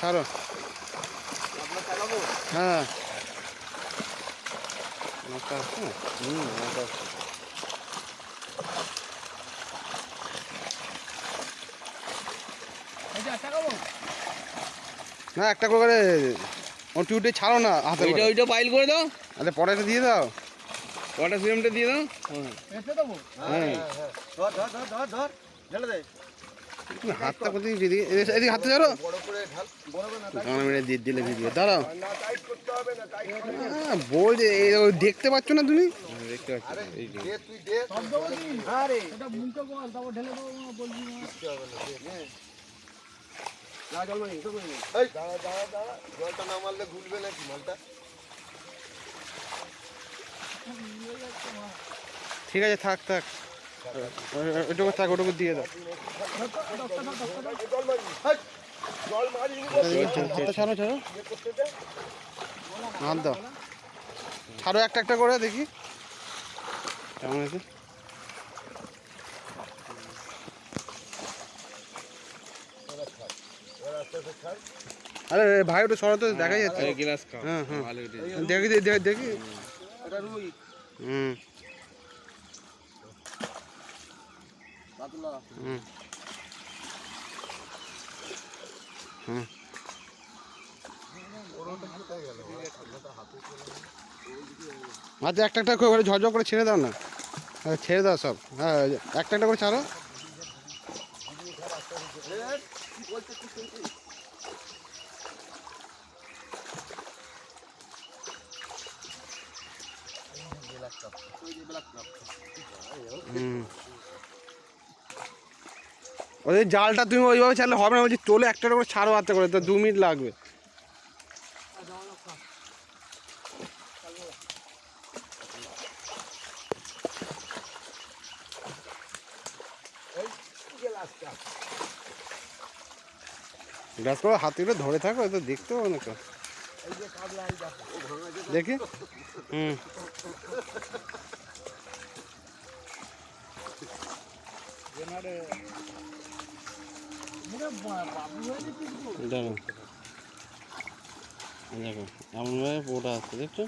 ছাড়ো হ্যাঁ। নৌকা আছে? হুম নৌকা আছে। না একটা করে ওটি উঠে ছাড়ো না হাতে ওইটা করে। ওইটা পাইল করে দাও। আরে পরেটা দিয়ে দাও। কটা সিমেন্টটা দিয়ে দাও। হ্যাঁ। ধর ধর ধর ধর ধর। ঢেলে দে। তুমি হাতটা হাতটা দিলে দাঁড়াও। হ্যাঁ, দেখতে পাচ্ছ না তুমি দেখতে জলটা না ঘুরবে নাকি ঠিক আছে থাক থাক। ওটুকু থাক ওটুকু দিয়ে দাও। হাতটা ছাড়ো ছাড়ো। হাত দাও। ছাড়ো একটা একটা করে দেখি। কেমন আছে আরে ভাই ওটা সরাতে দেখা যাচ্ছে। গ্লাস খাও। হ্যাঁ, হ্যাঁ। দেখি দেখি। হুম। হুম। হুম। আচ্ছা একটা একটা করে ঝরঝর করে ছেড়ে দাও না। হ্যাঁ, ছেড়ে দাও সব। হ্যাঁ একটা একটা করে ছাড়ো। হুম। ওদের জালটা তুমি ওইভাবে ছাড়লে হবে না। বলছি, তোলে একটা করে ছাড়ো হাতে করে, তো দু মিনিট লাগবে। গ্লাস করে হাতে করে ধরে থাকো তো দেখতে পাবো না দেখি। হুম। দেখো। এমনভাবে পোটা আছে দেখছ?